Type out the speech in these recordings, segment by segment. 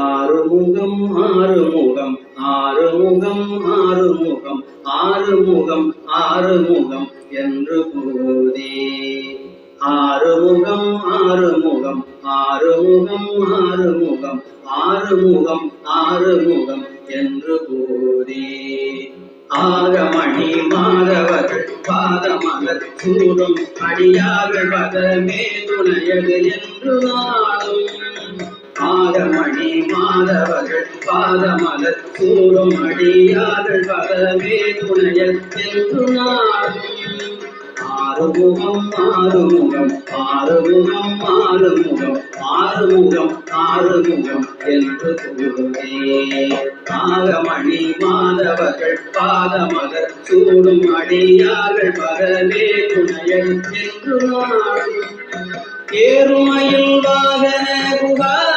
ஆறுமுகம் ஆறுமுகம் ஆறுமுகம் ஆறுமுகம் ஆறுமுகம் ஆறுமுகம் என்று போதே ஆறுமுகம் ஆறுமுகம் ஆறுமுகம் ஆறுமுகம் ஆறுமுகம் ஆறுமுகம் என்று போதே ஆகமணி மாதவர்கள் பாதமலர் சூடும் அடியார்கள் பதமே துணையது என்று நாளும் ஆகமணி மாதவர்கள் பாதமலர் சூடும் அடியார்கள் பதமே துணையல் என்று நாளும் ஆறுமுகம் ஆறுமுகம் ஆறுமுகம் ஆறுமுகம் ஆறுமுகம் ஆறுமுகம் என்று கூறுவே ஆகமணி மாதவர்கள் பாதமலர் சூடும் அடியார்கள் பதமே துணையல் என்று நாடும். ஏறுமையில் வாகன புகார்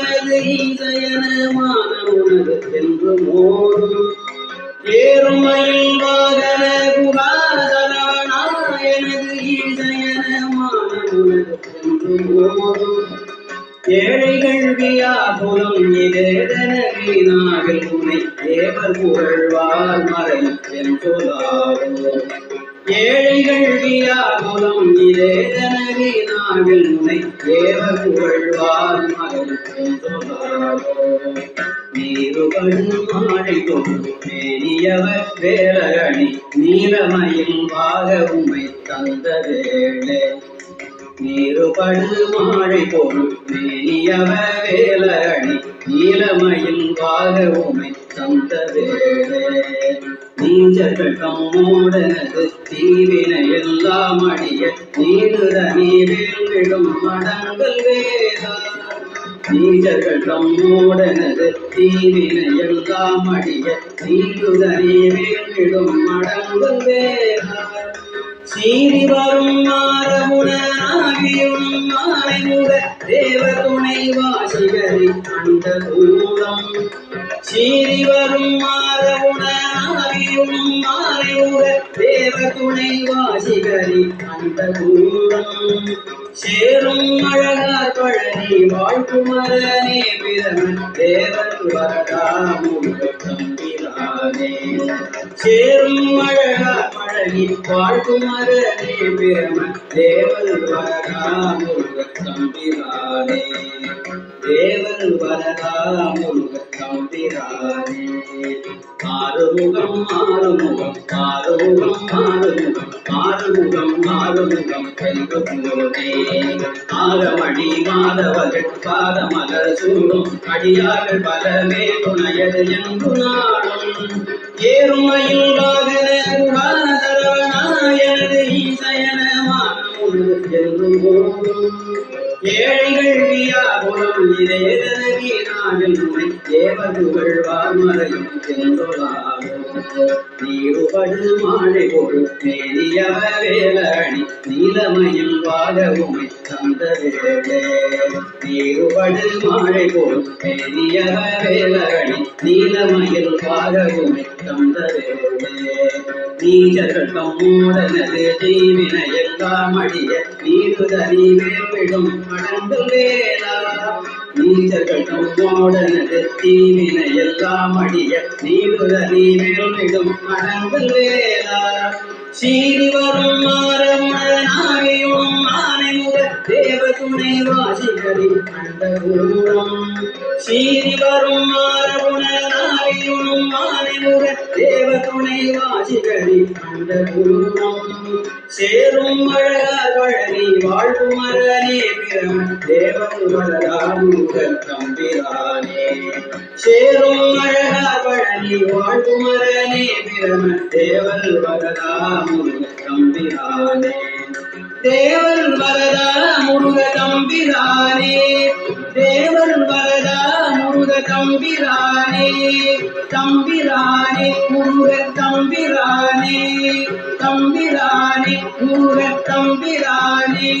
எனது ஈசயன மானமுனது மோதும். ஏறுமையில் வாகன குகா சரவணாயனது ஈசயன மானமுனது மோதும். ஏழைகள் வியாகுலம் இதேதன வீணாவில் தேவர் புகழ்வார் மறை என்றுலாவோ ஏழைகள் வியாகுலம் இதேதன வீணாவில் உனை தேவர் புகழ்வார் மறை கொண்டு மேனியவர் வேலரணி நீலமயில் வாக உமை தந்த வேளே நீருபடு மாழை பொருள் மேனியவ வேலரணி நீலமயில் வாக உமை நீஞ்சர்கள் தம்மோடனது தீவினை எல்லாம் அடிய நீடுதனி வேண்டிடும் மடங்கள் வேதா நீஜர்கள் தம்மோடனது தீவினை எல்லாம் அடிய நீடுதனி வேண்டிடும் மடங்கள் வேதா சீறி வரும் மாறமுனாகியும் மாலைமுக தேவ துணை வாசிகரின் அந்த தூரம் சீறி வரும் மாறமுனாகியும் மாலைமுக தேவ துணை வாசிகரி அந்த தூரம் சேரும் அழகார் பழனி வாழ்குமரனே பிரமன் தேவர் வரடாமுக தம்பிரானே சேரும் அழகார் பழனி வாழ்குமரனே பிரமன் தேவர் வரடாமுக தம்பிரானே தேவர் வரடாமுக தம்பிரானே ஆறுமுகம் ஆறுமுகம் ஆறுமுகம் ஆறுமுகம் ஆறுமுகம் ஆறுமுகம் என்று போதே ஆகமணி மாதவர்கள் பாதமலர் சூடும் அடியார்கள் பலமே துணையது என்று நாடும் ஏறுமையில் வாகன சரவணாயனது ஈசயன என்று போதும் ஏழைகள் வியாபுரம் இதேதனகி நாவில் உமை தேவதுகள் வார்மறையும் சென்றொழாகும் நீருபடு மாழை பொருள் மேலியவ வேலணி நீலமயில் வாக உமை தந்த வேளே நீருபடு மாழை பொருள் மேலியவ வேலணி நீலமயில் உமை தந்த வேளே தீவினை எல்லாம் அடிய நீருதனி வேவிடும் மடங்கு வேளா நீஜர்கள் தம்மோடனது தீவினை எல்லாம் அடிய நீருதனி வேவிடும் மடங்கு வேளா சீறி வரும் மாறமுடனாயும் மானைமுக தேவ துணை வாசிகளின் கண்ட ஊரம். சீறி வரும் மாறமுடனாயும் மானைமுக தேவ துணை வாசிகரி அந்த ஊரம் சேரும் அழகார் பழனி வாழ்வும் தேவன் வரலாமுக தம்பிரானே. சேரும் அழகார் பழனி வாழ்வும் தேவன் தம்பிரானே. தேவன் தம்பிரானே தம்பிரானே முருக தம்பிரானே தம்பிரானே முருக தம்பிரானே.